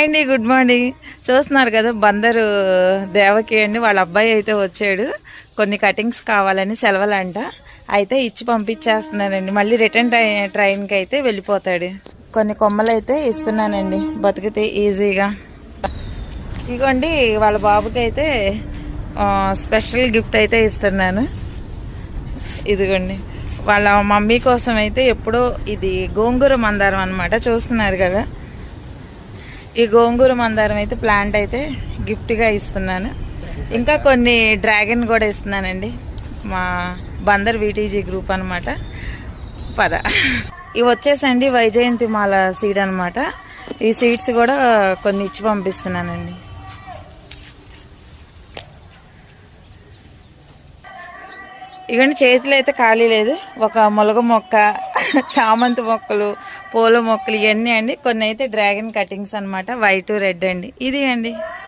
Hi అండి good morning. చూస్తున్నారు కదా బందరు దేవకి అండి వాళ్ళ అబ్బాయి అయితే వచ్చాడు. కొన్ని కటింగ్స్ కావాలని సెలవులంట. అయితే ఇచ్చి పంపించేస్తున్నానండి. మళ్ళీ రిటర్న్ ట్రై ట్రైన్కి అయితే వెళ్ళిపోతాడు. కొన్ని కొమ్మలు అయితే ఇస్తున్నానండి బతికితే ఈజీగా. ఇదిగోండి వాళ్ళ బాబుకి అయితే స్పెషల్ గిఫ్ట్ అయితే ఇస్తున్నాను. ఇదిగోండి వాళ్ళ మమ్మీ కోసం అయితే ఎప్పుడో ఇది గోంగూర మందారం అనమాట చూస్తున్నారు కదా. ఈ గోంగూర మందారం అయితే ప్లాంట్ అయితే గిఫ్ట్గా ఇస్తున్నాను. ఇంకా కొన్ని డ్రాగన్ కూడా ఇస్తున్నానండి. మా బందర్ వీటీజీ గ్రూప్ అనమాట పద. ఇవి వచ్చేసండి వైజయంతి మాల సీడ్ అనమాట ఈ సీడ్స్ కూడా కొన్ని ఇచ్చి పంపిస్తున్నానండి. ఇవన్నీ చేతిలో అయితే ఖాళీ లేదు. ఒక మొలగ మొక్క చామంతి మొక్కలు పూల మొక్కలు ఇవన్నీ అండి. కొన్ని అయితే డ్రాగన్ కటింగ్స్ అనమాట వైట్ రెడ్ అండి. ఇది అండి.